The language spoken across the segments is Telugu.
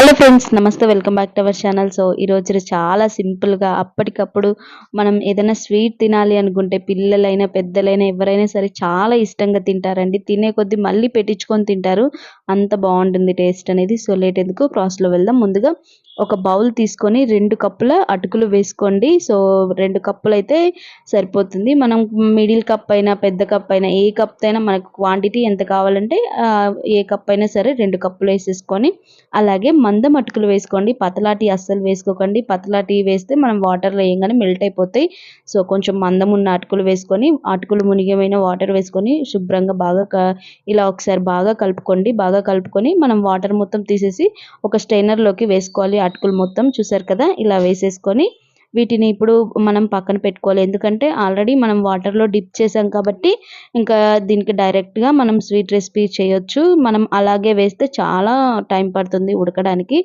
హలో ఫ్రెండ్స్ నమస్తే welcome back to our channel so ఈరోజు చాలా సింపుల్గా అప్పటికప్పుడు మనం ఏదైనా స్వీట్ తినాలి అనుకుంటే పిల్లలైనా పెద్దలైనా ఎవరైనా సరే చాలా ఇష్టంగా తింటారండి. తినే కొద్దీ మళ్ళీ పెట్టించుకొని తింటారు. అంత బాగుంటుంది టేస్ట్ అనేది. సో లేట్ ఎందుకు? ప్రాసెస్లో వెళ్దాం. ముందుగా ఒక బౌల్ తీసుకొని రెండు కప్పుల అటుకులు వేసుకోండి. సో రెండు కప్పులు అయితే సరిపోతుంది. మనం మిడిల్ కప్ అయినా పెద్ద కప్ అయినా ఏ కప్ అయినా మనకు క్వాంటిటీ ఎంత కావాలంటే ఏ కప్ అయినా సరే రెండు కప్పులు వేసేసుకొని అలాగే మందం అటుకులు వేసుకోండి పతలాటి అస్సలు వేసుకోకండి. పతలాటి వేస్తే మనం వాటర్లో వేయగానే మెల్ట్ అయిపోతాయి. సో కొంచెం మందం ఉన్న అటుకులు వేసుకొని అటుకులు మునిగమైన వాటర్ వేసుకొని శుభ్రంగా బాగా ఇలా ఒకసారి బాగా కలుపుకోండి. బాగా కలుపుకొని మనం వాటర్ మొత్తం తీసేసి ఒక స్టైనర్లోకి వేసుకోవాలి అటుకులు మొత్తం. చూసారు కదా? ఇలా వేసేసుకొని వీటిని ఇప్పుడు మనం పక్కన పెట్టుకోవాలి. ఎందుకంటే ఆల్రెడీ మనం వాటర్లో డిప్ చేసాం కాబట్టి ఇంకా దీనికి డైరెక్ట్గా మనం స్వీట్ రెసిపీ చేయొచ్చు. మనం అలాగే వేస్తే చాలా టైం పడుతుంది ఉడకడానికి.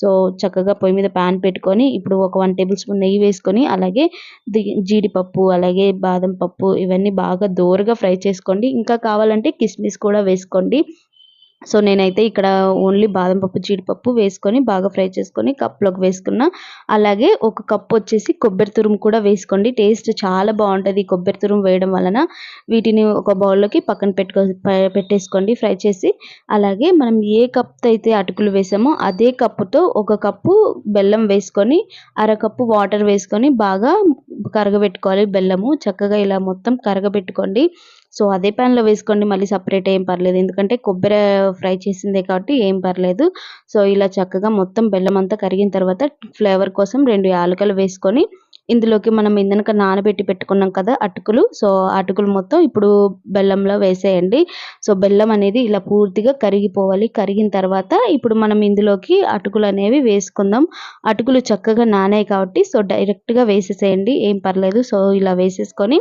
సో చక్కగా పొయ్యి మీద ప్యాన్ పెట్టుకొని ఇప్పుడు ఒక వన్ టేబుల్ స్పూన్ నెయ్యి వేసుకొని అలాగే జీడిపప్పు అలాగే బాదం పప్పు ఇవన్నీ బాగా దోరగా ఫ్రై చేసుకోండి. ఇంకా కావాలంటే కిస్మిస్ కూడా వేసుకోండి. సో నేనైతే ఇక్కడ ఓన్లీ బాదం పప్పు జీడిపప్పు వేసుకొని బాగా ఫ్రై చేసుకొని కప్లోకి వేసుకున్న. అలాగే ఒక కప్పు వచ్చేసి కొబ్బరి తురుము కూడా వేసుకోండి. టేస్ట్ చాలా బాగుంటుంది కొబ్బరి తురుము వేయడం వలన. వీటిని ఒక బౌల్లోకి పక్కన పెట్టుకో పెట్టేసుకోండి ఫ్రై చేసి. అలాగే మనం ఏ కప్తో అయితే అటుకులు వేసామో అదే కప్పుతో ఒక కప్పు బెల్లం వేసుకొని అరకప్పు వాటర్ వేసుకొని బాగా కరగబెట్టుకోవాలి. బెల్లము చక్కగా ఇలా మొత్తం కరగబెట్టుకోండి. సో అదే ప్యాన్లో వేసుకోండి. మళ్ళీ సపరేట్ ఏం పర్లేదు. ఎందుకంటే కొబ్బరి ఫ్రై చేసిందే కాబట్టి ఏం పర్లేదు. సో ఇలా చక్కగా మొత్తం బెల్లం అంతా కరిగిన తర్వాత ఫ్లేవర్ కోసం రెండు యాలకలు వేసుకొని ఇందులోకి మనం ఇందనక నానబెట్టి పెట్టుకున్నాం కదా అటుకులు. సో అటుకులు మొత్తం ఇప్పుడు బెల్లంలో వేసేయండి. సో బెల్లం అనేది ఇలా పూర్తిగా కరిగిపోవాలి. కరిగిన తర్వాత ఇప్పుడు మనం ఇందులోకి అటుకులు అనేవి వేసుకుందాం. అటుకులు చక్కగా నానాయి కాబట్టి సో డైరెక్ట్గా వేసేసేయండి. ఏం పర్లేదు. సో ఇలా వేసేసుకొని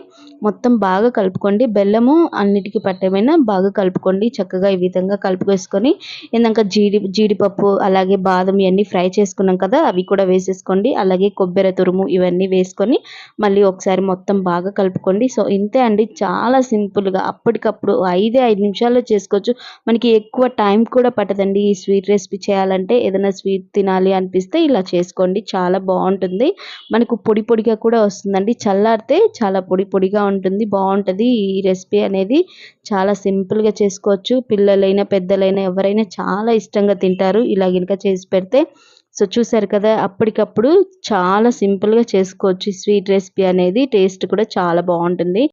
మొత్తం బాగా కలుపుకోండి. బెల్లము అన్నిటికీ పట్టమైనా బాగా కలుపుకోండి. చక్కగా ఈ విధంగా కలుపుకేసుకొని ఇందాక జీడి జీడిపప్పు అలాగే బాదం ఇవన్నీ ఫ్రై చేసుకున్నాం కదా అవి కూడా వేసేసుకోండి. అలాగే కొబ్బరి తురుము ఇవన్నీ వేసుకొని మళ్ళీ ఒకసారి మొత్తం బాగా కలుపుకోండి. సో ఇంతే అండి. చాలా సింపుల్గా అప్పటికప్పుడు ఐదే ఐదు నిమిషాల్లో చేసుకోవచ్చు. మనకి ఎక్కువ టైం కూడా పట్టదండి ఈ స్వీట్ రెసిపీ చేయాలంటే. ఏదైనా స్వీట్ తినాలి అనిపిస్తే ఇలా చేసుకోండి. చాలా బాగుంటుంది. మనకు పొడి పొడిగా కూడా వస్తుందండి. చల్లారితే చాలా పొడి పొడిగా ఉంటుంది. బాగుంటుంది ఈ రెసిపీ అనేది. చాలా సింపుల్గా చేసుకోవచ్చు. పిల్లలైనా పెద్దలైనా ఎవరైనా చాలా ఇష్టంగా తింటారు. ఇలా కనుక చేసి పెడితే సో చూసారు కదా అప్పటికప్పుడు చాలా సింపుల్గా చేసుకోవచ్చు. స్వీట్ రెసిపీ అనేది టేస్ట్ కూడా చాలా బాగుంటుంది.